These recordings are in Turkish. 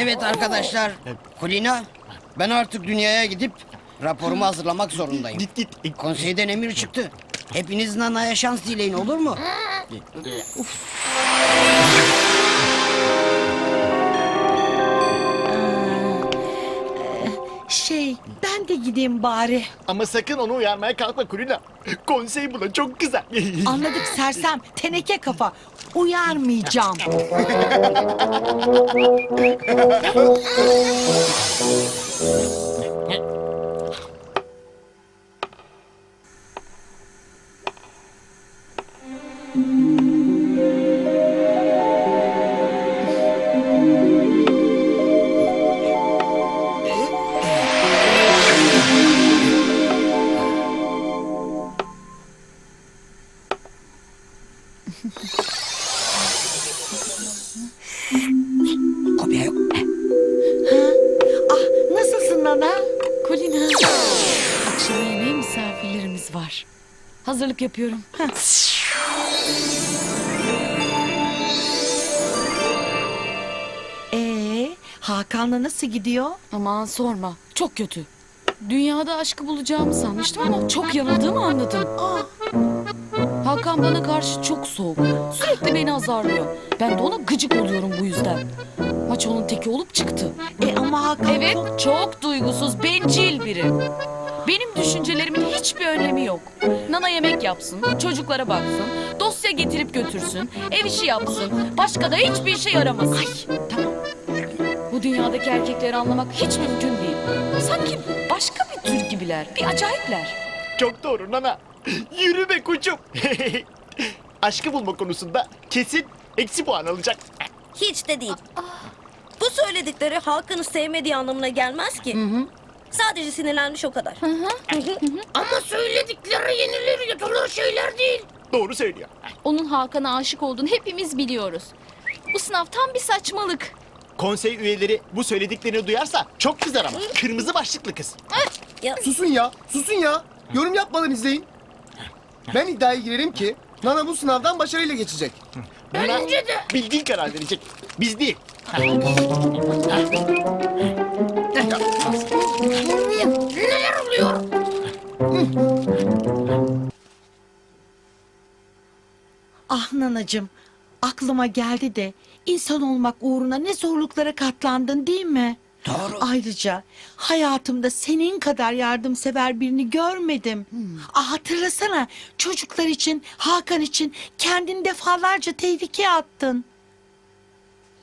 Evet arkadaşlar. Kulina ben artık dünyaya gidip raporumu hazırlamak zorundayım. Git git. Konseyden emir çıktı. Hepiniz Nana'ya şans dileyin olur mu? Şey ben de gideyim bari. Ama sakın onu uyarmaya kalkma Kulina. Konsey buna çok güzel. Anladık sersem teneke kafa. Uyarmayacağım. Hazırlık yapıyorum. Ee, Hakan'la nasıl gidiyor? Aman sorma. Çok kötü. Dünyada aşkı bulacağımı sanmıştım ama çok yanıldığımı anladım. Hakan bana karşı çok soğuk. Sürekli beni azarlıyor. Ben de ona gıcık oluyorum bu yüzden. Maç onun teki olup çıktı. E ama Hakan Evet, çok... çok duygusuz, bencil biri. Benim düşüncelerimin hiçbir önemi yok. Nana yemek yapsın, çocuklara baksın, dosya getirip götürsün, ev işi yapsın. Başka da hiçbir işe yaramasın. Ay, tamam. Bu dünyadaki erkekleri anlamak hiç mümkün değil. Sanki başka bir tür gibiler, bir acayipler. çok doğru Nana. Yürü be koçum. Aşkı bulma konusunda kesin eksi puan alacak. Hiç de değil. Bu söyledikleri Hakan'ı sevmediği anlamına gelmez ki. Sadece sinirlenmiş o kadar. Ama söyledikleri yenilir yutulur şeyler değil. Doğru söylüyor. Onun Hakan'a aşık olduğunu hepimiz biliyoruz. Bu sınav tam bir saçmalık. Konsey üyeleri bu söylediklerini duyarsa çok kızar ama. Kırmızı başlıklı kız. Susun ya, susun ya. Yorum yapmadan izleyin. Ben iddiaya girerim ki Nana bu sınavdan başarıyla geçecek. Bence de. Bildiğin karar verecek. Biz değil. Neler oluyor? Ah Nanacığım aklıma geldi de insan olmak uğruna ne zorluklara katlandın değil mi? Doğru. Ayrıca hayatımda senin kadar yardımsever birini görmedim. Ah hatırlasana çocuklar için, Hakan için kendini defalarca tehlikeye attın.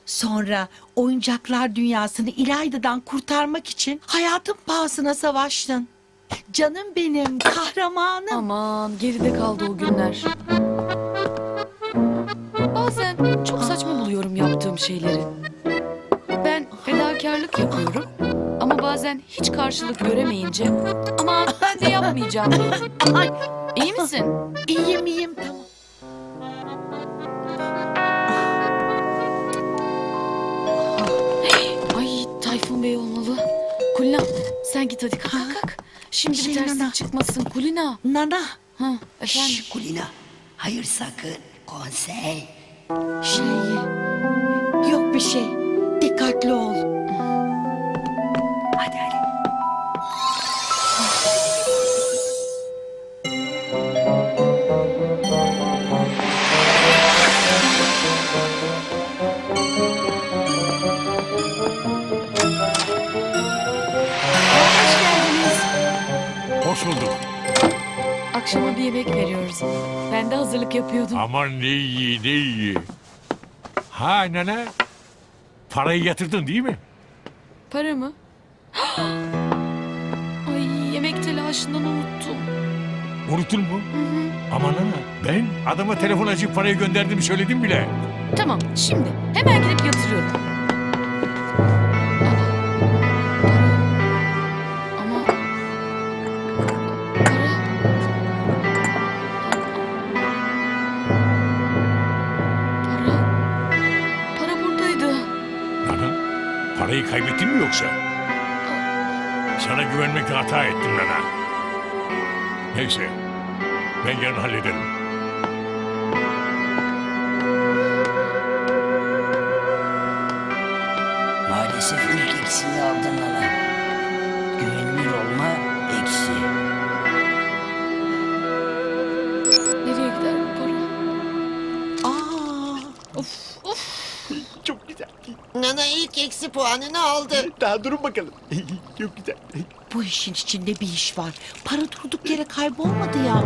Sonra oyuncaklar dünyasını İlayda'dan kurtarmak için hayatın pahasına savaştın. Canım benim, kahramanım. Aman geride kaldı o günler. Bazen çok saçma buluyorum yaptığım şeyleri. Ben fedakarlık yapıyorum. Ama bazen hiç karşılık göremeyince ama ben de yapmayacağım diyorum. İyi misin? iyiyim iyiyim tamam. Tayfun Bey olmalı. Kulina sen git hadi kalk kalk, kalk. Şimdi Şey, bir terslik Nana. çıkmasın Kulina. Nana, Ha, efendim. Şş, Kulina. Hayır sakın. Konsey. şey... Yok bir şey. Dikkatli ol. Akşama bir yemek veriyoruz. Ben de hazırlık yapıyordum. Aman ne iyi ne iyi. Ha nene. Parayı yatırdın değil mi? Para mı? Ay yemek telaşından unuttum. Unuttun mu? Aman nene. Ben adama telefon açıp parayı gönderdim söyledim bile. Tamam şimdi hemen gidip Parayı kaybettin mi yoksa? Sana güvenmekte hata ettim nana. Neyse. Ben yarın hallederim. Maalesef eksiği aldın Nana. Güvenilir olma eksi. Nereye gider bu para? Aa, Çok güzel. Nana ilk eksi puanını aldı. Daha durun bakalım. Çok güzel. bu işin içinde bir iş var. Para durduk yere kaybolmadı ya.